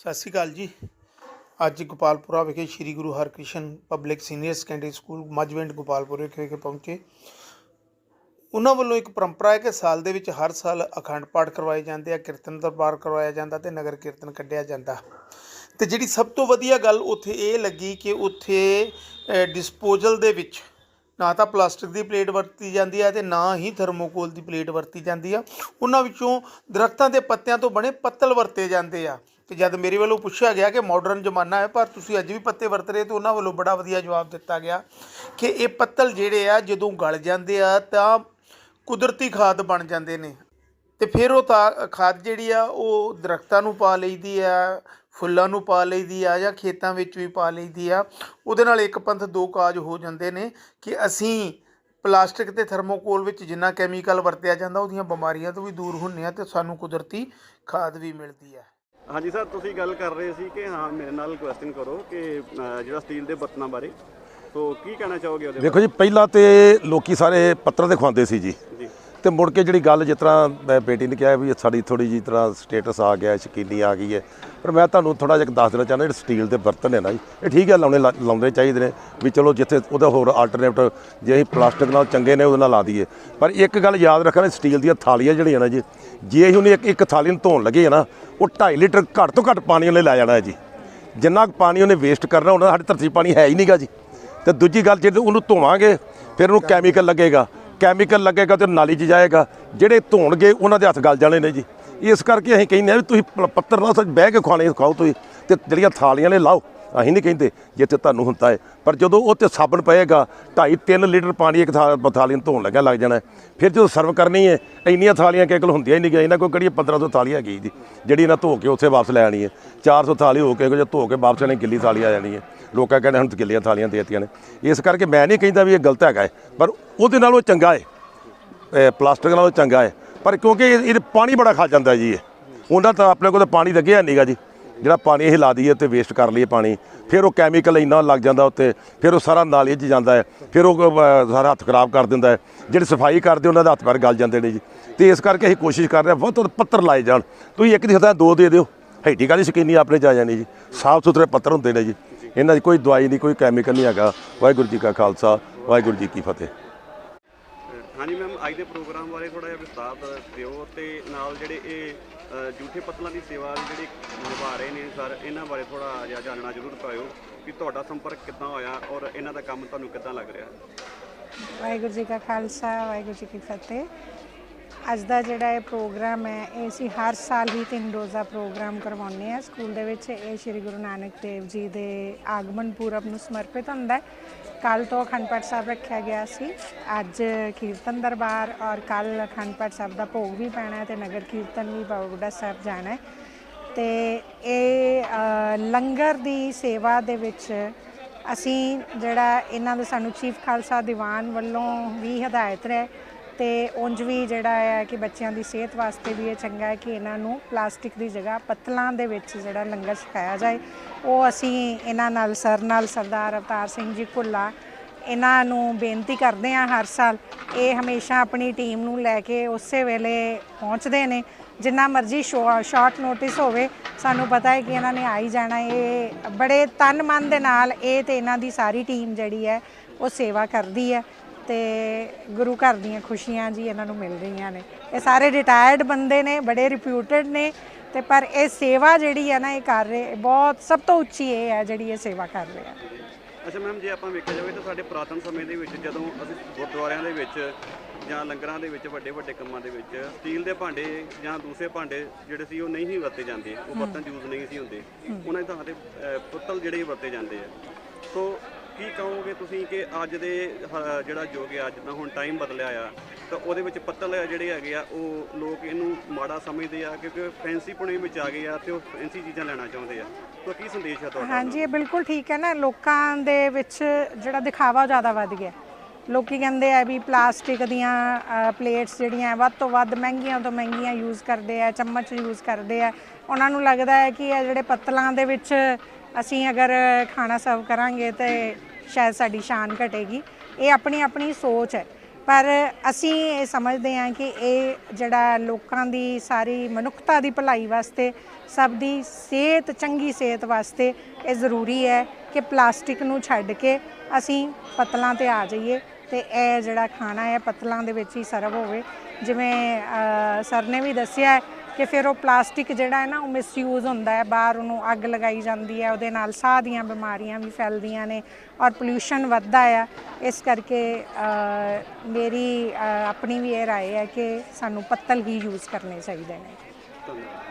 ਸਤਿ ਸ਼੍ਰੀ ਅਕਾਲ ਜੀ। ਅੱਜ ਗੋਪਾਲਪੁਰਾ ਵਿਖੇ Sri Guru Harkrishan public senior secondary school Majhwind Gopalpur ਵਿਖੇ ਵਿਖੇ ਪਹੁੰਚੇ। ਉਹਨਾਂ ਵੱਲੋਂ ਇੱਕ ਪਰੰਪਰਾ ਹੈ ਕਿ ਸਾਲ ਦੇ ਵਿੱਚ ਹਰ ਸਾਲ ਅਖੰਡ ਪਾਠ ਕਰਵਾਏ ਜਾਂਦੇ ਆ, ਕੀਰਤਨ ਦਰਬਾਰ ਕਰਵਾਇਆ ਜਾਂਦਾ ਤੇ ਨਗਰ ਕੀਰਤਨ ਕੱਢਿਆ ਜਾਂਦਾ। ਤੇ ਜਿਹੜੀ ਸਭ ਤੋਂ ਵਧੀਆ ਗੱਲ ਉੱਥੇ ਇਹ ਲੱਗੀ ਕਿ ਉੱਥੇ ਡਿਸਪੋਜ਼ਲ ਦੇ ਵਿੱਚ ਨਾ ਤਾਂ ਪਲਾਸਟਿਕ ਦੀ ਪਲੇਟ ਵਰਤੀ ਜਾਂਦੀ ਹੈ ਤੇ ਨਾ ਹੀ ਥਰਮੋਕੋਲ ਦੀ ਪਲੇਟ ਵਰਤੀ ਜਾਂਦੀ ਆ। ਉਹਨਾਂ ਵਿੱਚੋਂ ਦਰਖਤਾਂ ਦੇ ਪੱਤਿਆਂ ਤੋਂ ਬਣੇ ਪੱਤਲ ਵਰਤੇ ਜਾਂਦੇ ਆ। ਤੇ ਜਦ ਮੇਰੇ ਵੱਲੋਂ ਪੁੱਛਿਆ ਗਿਆ ਕਿ ਮਾਡਰਨ ਜ਼ਮਾਨਾ ਹੈ, ਪਰ ਤੁਸੀਂ ਅੱਜ ਵੀ ਪੱਤੇ ਵਰਤ ਰਹੇ ਤੇ ਉਹਨਾਂ ਵੱਲੋਂ ਬੜਾ ਵਧੀਆ ਜਵਾਬ ਦਿੱਤਾ ਗਿਆ ਕਿ ਇਹ ਪੱਤਲ ਜਿਹੜੇ ਆ, ਜਦੋਂ ਗਲ ਜਾਂਦੇ ਆ ਤਾਂ ਕੁਦਰਤੀ ਖਾਦ ਬਣ ਜਾਂਦੇ ਨੇ। ਤੇ ਫਿਰ ਉਹ ਤਾਂ ਖਾਦ ਜਿਹੜੀ ਆ, ਉਹ ਦਰਖਤਾਂ ਨੂੰ ਪਾ ਲਈਦੀ ਆ, ਫੁੱਲਾਂ ਨੂੰ ਪਾ ਲਈਦੀ ਆ ਜਾਂ ਖੇਤਾਂ ਵਿੱਚ ਵੀ ਪਾ ਲਈਦੀ ਆ। ਉਹਦੇ ਨਾਲ ਇੱਕ ਪੰਥ ਦੋ ਕਾਜ ਹੋ ਜਾਂਦੇ ਨੇ ਕਿ ਅਸੀਂ ਪਲਾਸਟਿਕ ਤੇ ਥਰਮੋਕੋਲ ਵਿੱਚ ਜਿੰਨਾ ਕੈਮੀਕਲ ਵਰਤਿਆ ਜਾਂਦਾ, ਉਹਦੀਆਂ ਬਿਮਾਰੀਆਂ ਤੋਂ ਵੀ ਦੂਰ ਹੁੰਨੇ ਆ ਤੇ ਸਾਨੂੰ ਕੁਦਰਤੀ ਖਾਦ ਵੀ ਮਿਲਦੀ ਆ। ਹਾਂਜੀ ਸਰ ਤੁਸੀਂ ਗੱਲ ਕਰ ਰਹੇ ਸੀ ਕਿ ਹਾਂ ਮੇਰੇ ਨਾਲ ਕੁਐਸਚਨ ਕਰੋ ਕਿ ਅ, ਜਿਹੜਾ ਸਟੀਲ ਦੇ ਬਰਤਨਾਂ ਬਾਰੇ ਸੋ ਕੀ ਕਹਿਣਾ ਚਾਹੋਗੇ ਉਹਦੇ ਦੇਖੋ ਜੀ ਪਹਿਲਾਂ ਤੇ ਲੋਕੀ ਸਾਰੇ ਪੱਤਰ ਦੇ ਖਵਾਉਂਦੇ ਸੀ ਜੀ ਬਾਰੇ? ਜੀ ਤੇ ਮੁੜ ਕੇ ਜਿਹੜੀ ਗੱਲ ਜਿਸ ਤਰ੍ਹਾਂ ਮੈਂ ਬੇਟੀ ਨੇ ਕਿਹਾ ਵੀ ਸਾਡੀ ਥੋੜੀ ਜਿਹੀ ਤਰ੍ਹਾਂ ਸਟੇਟਸ ਆ ਗਿਆ ਸ਼ਕੀਨੀ ਆ ਗਈ ਹੈ। ਪਰ ਮੈਂ ਤੁਹਾਨੂੰ ਥੋੜਾ ਜਿਹਾ ਦੱਸ ਦੇਣਾ ਚਾਹੁੰਦਾ ਜਿਹੜੇ ਸਟੀਲ ਦੇ ਬਰਤਨ ਨੇ ਨਾ ਜੀ ਇਹ ਠੀਕ ਹੈ ਲਾਉਣੇ ਲਾ- ਲਾਉਣੇ ਚਾਹੀਦੇ ਨੇ ਵੀ ਚਲੋ ਜਿੱਥੇ ਉਹਦਾ ਹੋਰ ਆਲਟਰਨੇਟਿਵ ਜੇ ਅਸੀਂ ਪਲਾਸਟਿਕ ਨਾਲ ਚੰਗੇ ਨੇ ਉਹਦੇ ਨਾਲ ਲਾ ਦਈਏ। ਪਰ ਇੱਕ ਗੱਲ ਯਾਦ ਰੱਖਣਾ ਸਟੀਲ ਦੀਆਂ ਥਾਲੀਆਂ ਜਿਹੜੀਆਂ ਨਾ ਜੀ ਜੇ ਅਸੀਂ ਉਹਨੇ ਇੱਕ ਇੱਕ ਥਾਲੀ ਨੂੰ ਧੋਣ ਲੱਗੇ ਨਾ ਉਹ 2.5 ਲੀਟਰ ਘੱਟ ਤੋਂ ਘੱਟ ਪਾਣੀ ਉਹਨੇ ਲੈ ਜਾਣਾ ਹੈ ਜੀ। ਜਿੰਨਾ ਕੁ ਪਾਣੀ ਉਹਨੇ ਵੇਸਟ ਕਰਨਾ ਉਹਨਾਂ ਸਾਡੀ ਧਰਤੀ ਪਾਣੀ ਹੈ ਹੀ ਨਹੀਂਗਾ ਜੀ। ਤੇ ਦੂਜੀ ਗੱਲ ਜੇ ਉਹਨੂੰ ਧੋਵਾਂਗੇ ਫਿਰ ਉਹਨੂੰ ਕੈਮੀਕਲ ਲੱਗੇਗਾ। ਕੈਮੀਕਲ ਲੱਗੇਗਾ ਤੇ ਨਾਲੀ 'ਚ ਜਾਏਗਾ। ਜਿਹੜੇ ਧੋਣਗੇ, ਉਹਨਾਂ ਦੇ ਹੱਥ ਗਲ ਜਾਣੇ ਨੇ ਜੀ। ਇਸ ਕਰਕੇ ਅਸੀਂ ਕਹਿੰਦੇ ਆ ਵੀ ਤੁਸੀਂ ਪੱਤਰ ਨਾਲ ਬਹਿ ਕੇ ਖਾਣੇ ਖਾਓ ਤੁਸੀਂ ਤੇ ਜਿਹੜੀਆਂ ਥਾਲੀਆਂ ਨੇ ਲਾਓ। ਅਸੀਂ ਨਹੀਂ ਕਹਿੰਦੇ ਜਿੱਥੇ ਤੁਹਾਨੂੰ ਹੁੰਦਾ ਹੈ। ਪਰ ਜਦੋਂ ਉਹ ਤੇ ਸਾਬਣ ਪਏਗਾ 2.5 3 ਲੀਟਰ ਪਾਣੀ ਇੱਕ ਥਾ- ਥਾਲੀ ਨੂੰ ਧੋਣ ਲੱਗਾ, ਲੱਗ ਜਾਣਾ ਫਿਰ ਜਦੋਂ ਸਰਵ ਕਰਨੀ ਹੈ, ਇੰਨੀਆਂ ਥਾਲੀਆਂ ਕਿਹਕਲ ਹੁੰਦੀਆਂ ਹੀ ਨਹੀਂ ਗਈਆਂ। ਇਹਨਾਂ ਕੋਲ ਕਿਹੜੀ 1500 ਥਾਲੀ ਹੈਗੀ ਜੀ, ਜਿਹੜੀ ਇਹਨਾਂ ਧੋ ਕੇ ਉੱਥੇ ਵਾਪਸ ਲੈ ਆਣੀ ਹੈ। 400 ਥਾਲੀ ਹੋ ਕੇ ਜੇ ਧੋ ਕੇ ਵਾਪਸ ਲੈਣੀ, ਗਿੱਲੀ ਥਾਲੀ ਆ ਜਾਣੀ ਹੈ। ਲੋਕਾਂ ਕਹਿੰਦੇ ਹੁਣ ਗਿੱਲੀਆਂ ਥਾਲੀਆਂ ਦੇਤੀਆਂ ਨੇ। ਇਸ ਕਰਕੇ ਮੈਂ ਨਹੀਂ ਕਹਿੰਦਾ ਵੀ ਇਹ ਗਲਤ ਹੈਗਾ ਹੈ, ਪਰ ਉਹਦੇ ਨਾਲੋਂ ਚੰਗਾ ਹੈ। ਪਲਾਸਟਿਕ ਨਾਲੋਂ ਚੰਗਾ ਹੈ। ਪਰ ਕਿਉਂਕਿ ਇਹ ਇਹ ਪਾਣੀ ਬੜਾ ਖਾ ਜਾਂਦਾ ਜੀ ਇਹ। ਉਹਨਾਂ ਤਾਂ ਆਪਣੇ ਕੋਲ ਤਾਂ ਪਾਣੀ ਲੱਗਿਆ ਨਹੀਂਗਾ ਜੀ। ਜਿਹੜਾ ਪਾਣੀ ਇਹ ਲਾ ਦਈਏ ਤੇ ਵੇਸਟ ਕਰ ਲਈਏ ਪਾਣੀ, ਫਿਰ ਉਹ ਕੈਮੀਕਲ ਇੰਨਾ ਲੱਗ ਜਾਂਦਾ ਉੱਤੇ, ਫਿਰ ਉਹ ਸਾਰਾ ਨਾਲੀ 'ਚ ਜਾਂਦਾ ਹੈ, ਫਿਰ ਉਹ ਸਾਰਾ ਹੱਥ ਖਰਾਬ ਕਰ ਦਿੰਦਾ ਹੈ, ਜਿਹੜੇ ਸਫ਼ਾਈ ਕਰਦੇ ਉਹਨਾਂ ਦੇ ਹੱਥ ਪੈਰ ਗਲ ਜਾਂਦੇ ਨੇ ਜੀ। ਤੇ ਇਸ ਕਰਕੇ ਅਸੀਂ ਕੋਸ਼ਿਸ਼ ਕਰ ਰਹੇ ਹਾਂ ਵੱਧ ਤੋਂ ਪੱਤਰ ਲਾਏ ਜਾਣ। ਤੁਸੀਂ ਇੱਕ ਦੀ ਥਾਂ ਦੋ ਦੇ ਦਿਓ। ਹੈਟੀ ਕਾਹਦੀ ਸ਼ਕੀਨੀ ਆਪਣੇ ਜਾ ਜਾਣੀ ਜੀ। ਸਾਫ਼ ਸੁਥਰੇ ਪੱਤਰ ਹੁੰਦੇ ਨੇ ਜੀ। ਇਹਨਾਂ 'ਚ ਕੋਈ ਦਵਾਈ ਨਹੀਂ, ਕੋਈ ਕੈਮੀਕਲ ਨਹੀਂ ਹੈਗਾ। ਵਾਹਿਗੁਰੂ ਜੀ ਕਾ ਖਾਲਸਾ, ਵਾਹਿਗੁਰੂ ਜੀ ਕੀ ਫਤਿਹ। ਹਾਂਜੀ ਮੈਮ, ਅੱਜ ਦੇ ਪ੍ਰੋਗਰਾਮ ਬਾਰੇ ਥੋੜਾ ਜਿਹਾ ਵਿਸਤਾਰ ਦਿਓ ਤੇ ਨਾਲ ਜਿਹੜੇ ਇਹ ਜੂਠੇ ਪੱਤਲਾਂ ਦੀ ਸੇਵਾ ਜਿਹੜੀ ਨਿਭਾ ਰਹੇ ਨੇ ਸਰ, ਇਹਨਾਂ ਬਾਰੇ ਥੋੜਾ ਜਿਹਾ ਜਾਣਨਾ ਜ਼ਰੂਰ ਪਾਇਓ ਕਿ ਤੁਹਾਡਾ ਸੰਪਰਕ ਕਿੱਦਾਂ ਹੋਇਆ ਔਰ ਇਹਨਾਂ ਦਾ ਕੰਮ ਤੁਹਾਨੂੰ ਕਿੱਦਾਂ ਲੱਗ ਰਿਹਾ? ਵਾਹਿਗੁਰੂ ਜੀ ਕਾ ਖਾਲਸਾ, ਵਾਹਿਗੁਰੂ ਜੀ ਕੀ ਫਤਿਹ। ਅੱਜ ਦਾ ਜਿਹੜਾ ਇਹ ਪ੍ਰੋਗਰਾਮ ਹੈ, ਇਹ ਅਸੀਂ ਹਰ ਸਾਲ ਹੀ ਤਿੰਨ ਰੋਜ਼ਾ ਪ੍ਰੋਗਰਾਮ ਕਰਵਾਉਂਦੇ ਆ ਸਕੂਲ ਦੇ ਵਿੱਚ ਇਹ ਸ੍ਰੀ ਗੁਰੂ ਨਾਨਕ ਦੇਵ ਜੀ ਦੇ ਆਗਮਨ ਪੂਰਬ ਨੂੰ ਸਮਰਪਿਤ ਹੁੰਦਾ ਹੈ। ਕੱਲ ਤੋਂ ਅਖੰਡ ਪਾਠ ਸਾਹਿਬ ਰੱਖਿਆ ਗਿਆ ਸੀ। ਅੱਜ ਕੀਰਤਨ ਦਰਬਾਰ ਔਰ ਕੱਲ ਅਖੰਡ ਪਾਠ ਸਾਹਿਬ ਦਾ ਭੋਗ ਵੀ ਪੈਣਾ ਹੈ ਤੇ ਨਗਰ ਕੀਰਤਨ ਵੀ ਬਾਬਾ ਬੁੱਢਾ ਸਾਹਿਬ ਜਾਣਾ ਹੈ। ਤੇ ਇਹ ਲੰਗਰ ਦੀ ਸੇਵਾ ਦੇ ਵਿੱਚ ਅਸੀਂ ਜਿਹੜਾ ਇਹਨਾਂ ਦਾ ਸਾਨੂੰ ਚੀਫ ਖਾਲਸਾ ਦੀਵਾਨ ਵੱਲੋਂ ਵੀ ਹਦਾਇਤ ਹੈ ਤੇ ਉਂਝ ਵੀ ਜਿਹੜਾ ਹੈ ਕਿ ਬੱਚਿਆਂ ਦੀ ਸਿਹਤ ਵਾਸਤੇ ਵੀ ਇਹ ਚੰਗਾ ਹੈ ਕਿ ਇਹਨਾਂ ਨੂੰ ਪਲਾਸਟਿਕ ਦੀ ਜਗ੍ਹਾ ਪਤਲਾਂ ਦੇ ਵਿੱਚ ਜਿਹੜਾ ਲੰਗਰ ਛਕਾਇਆ ਜਾਏ। ਉਹ ਅਸੀਂ ਇਹਨਾਂ ਨਾਲ ਸਰ ਨਾਲ ਸਰਦਾਰ ਅਵਤਾਰ ਸਿੰਘ ਜੀ ਭੁੱਲਾ ਇਹਨਾਂ ਨੂੰ ਬੇਨਤੀ ਕਰਦੇ ਹਾਂ ਹਰ ਸਾਲ, ਇਹ ਹਮੇਸ਼ਾ ਆਪਣੀ ਟੀਮ ਨੂੰ ਲੈ ਕੇ ਉਸੇ ਵੇਲੇ ਪਹੁੰਚਦੇ ਨੇ। ਜਿੰਨਾ ਮਰਜ਼ੀ ਸ਼ਾਰਟ ਨੋਟਿਸ ਹੋਵੇ, ਸਾਨੂੰ ਪਤਾ ਹੈ ਕਿ ਇਹਨਾਂ ਨੇ ਆ ਹੀ। ਜਾਣਾ ਇਹ ਬੜੇ ਤਨ ਮਨ ਦੇ ਨਾਲ ਇਹ ਤੇ ਇਹਨਾਂ ਦੀ ਸਾਰੀ ਟੀਮ ਜਿਹੜੀ ਹੈ, ਉਹ ਸੇਵਾ ਕਰਦੀ ਹੈ। ਤੇ ਗੁਰੂ ਘਰ ਦੀਆਂ ਖੁਸ਼ੀਆਂ ਜੀ ਇਹਨਾਂ ਨੂੰ ਮਿਲ ਰਹੀਆਂ ਨੇ। ਇਹ ਸਾਰੇ ਰਿਟਾਇਰਡ ਬੰਦੇ ਨੇ ਬੜੇ ਰਿਪਿਊਟਡ ਨੇ ਤੇ ਪਰ ਇਹ ਸੇਵਾ ਜਿਹੜੀ ਹੈ ਨਾ ਇਹ ਕਰ ਰਹੇ ਬਹੁਤ ਸਭ ਤੋਂ ਉੱਚੀ ਇਹ ਹੈ ਜਿਹੜੀ ਇਹ ਸੇਵਾ ਕਰ ਰਹੇ ਆ। ਅੱਛਾ ਮੈਮ ਜੇ ਆਪਾਂ ਵੇਖਿਆ ਜਾਵੇ ਤਾਂ ਸਾਡੇ ਪੁਰਾਤਨ ਸਮੇਂ ਦੇ ਵਿੱਚ ਜਦੋਂ ਅਸੀਂ ਗੁਰਦੁਆਰਿਆਂ ਦੇ ਵਿੱਚ ਜਾਂ ਲੰਗਰਾਂ ਦੇ ਵਿੱਚ ਵੱਡੇ ਵੱਡੇ ਕੰਮਾਂ ਦੇ ਵਿੱਚ ਸਟੀਲ ਦੇ ਭਾਂਡੇ ਜਾਂ ਦੂਸਰੇ ਭਾਂਡੇ ਜਿਹੜੇ ਸੀ ਉਹ ਨਹੀਂ ਸੀ ਵਰਤੇ ਜਾਂਦੇ ਉਹ ਬਰਤਨ ਯੂਜ਼ ਨਹੀਂ ਸੀ ਹੁੰਦੇ ਉਹਨਾਂ ਦੀ ਥਾਂ ਤੇ ਪਿੱਤਲ ਜਿਹੜੇ ਵਰਤੇ ਜਾਂਦੇ ਆ। ਸੋ ਕੀ ਕਹੋਗੇ ਤੁਸੀਂ ਕਿ ਅੱਜ ਦੇ ਹ- ਜਿਹੜਾ ਯੁੱਗ ਹੈ, ਅੱਜ ਦਾ ਹੁਣ ਟਾਈਮ ਬਦਲਿਆ ਆ, ਤਾਂ ਉਹਦੇ ਵਿੱਚ ਪੱਤਲ ਜਿਹੜੇ ਹੈਗੇ ਆ, ਉਹ ਲੋਕ ਇਹਨੂੰ ਮਾੜਾ ਸਮਝਦੇ ਆ, ਕਿਉਂਕਿ ਫੈਂਸੀ ਪੁਣੇ ਵਿੱਚ ਆ ਗਏ ਆ ਤੇ ਉਹ ਫੈਂਸੀ ਚੀਜ਼ਾਂ ਲੈਣਾ ਚਾਹੁੰਦੇ ਆ। ਤਾਂ ਕੀ ਸੰਦੇਸ਼ ਹੈ ਤੁਹਾਡਾ? ਹਾਂਜੀ, ਇਹ ਬਿਲਕੁਲ ਠੀਕ ਹੈ ਨਾ, ਲੋਕਾਂ ਦੇ ਵਿੱਚ ਜਿਹੜਾ ਦਿਖਾਵਾ ਜ਼ਿਆਦਾ ਵੱਧ ਗਿਆ। ਲੋਕੀ ਕਹਿੰਦੇ ਆ ਵੀ ਪਲਾਸਟਿਕ ਦੀਆਂ ਪਲੇਟਸ ਜਿਹੜੀਆਂ, ਵੱਧ ਤੋਂ ਵੱਧ ਮਹਿੰਗੀਆਂ ਤੋਂ ਮਹਿੰਗੀਆਂ ਯੂਜ਼ ਕਰਦੇ ਆ, ਚਮਚ ਯੂਜ਼ ਕਰਦੇ ਆ। ਉਹਨਾਂ ਨੂੰ ਲੱਗਦਾ ਹੈ ਕਿ ਇਹ ਜਿਹੜੇ ਪੱਤਲਾਂ ਦੇ ਵਿੱਚ ਅਸੀਂ ਅਗਰ ਖਾਣਾ ਸਰਵ ਕਰਾਂਗੇ ਤੇ ਸ਼ਾਇਦ ਸਾਡੀ ਸ਼ਾਨ ਘਟੇਗੀ। ਇਹ ਆਪਣੀ ਆਪਣੀ ਸੋਚ ਹੈ। ਪਰ ਅਸੀਂ ਇਹ ਸਮਝਦੇ ਹਾਂ ਕਿ ਇਹ ਜਿਹੜਾ ਲੋਕਾਂ ਦੀ ਸਾਰੀ ਮਨੁੱਖਤਾ ਦੀ ਭਲਾਈ ਵਾਸਤੇ, ਸਭ ਦੀ ਸਿਹਤ, ਚੰਗੀ ਸਿਹਤ ਵਾਸਤੇ ਇਹ ਜ਼ਰੂਰੀ ਹੈ ਕਿ ਪਲਾਸਟਿਕ ਨੂੰ ਛੱਡ ਕੇ ਅਸੀਂ ਪਤਲਾਂ ਤੇ ਆ ਜਾਈਏ ਤੇ ਇਹ ਜਿਹੜਾ ਖਾਣਾ ਹੈ, ਪਤਲਾਂ ਦੇ ਵਿੱਚ ਹੀ ਸਰਵ ਹੋਵੇ। ਜਿਵੇਂ ਸਰ ਨੇ ਵੀ ਦੱਸਿਆ ਕਿ ਫਿਰ ਉਹ ਪਲਾਸਟਿਕ ਜਿਹੜਾ ਹੈ ਨਾ, ਉਹ ਮਿਸਯੂਜ਼ ਹੁੰਦਾ ਹੈ। ਬਾਹਰ ਉਹਨੂੰ ਅੱਗ ਲਗਾਈ ਜਾਂਦੀ ਹੈ, ਉਹਦੇ ਨਾਲ ਸਾਹ ਦੀਆਂ ਬਿਮਾਰੀਆਂ ਵੀ ਫੈਲਦੀਆਂ ਨੇ ਔਰ ਪੋਲਿਊਸ਼ਨ ਵੱਧਦਾ ਆ। ਇਸ ਕਰਕੇ ਮੇਰੀ ਆਪਣੀ ਵੀ ਇਹ ਰਾਏ ਹੈ ਕਿ ਸਾਨੂੰ ਪੱਤਲ ਹੀ ਯੂਜ਼ ਕਰਨੇ ਚਾਹੀਦੇ ਨੇ। ਧੰਨਵਾਦ।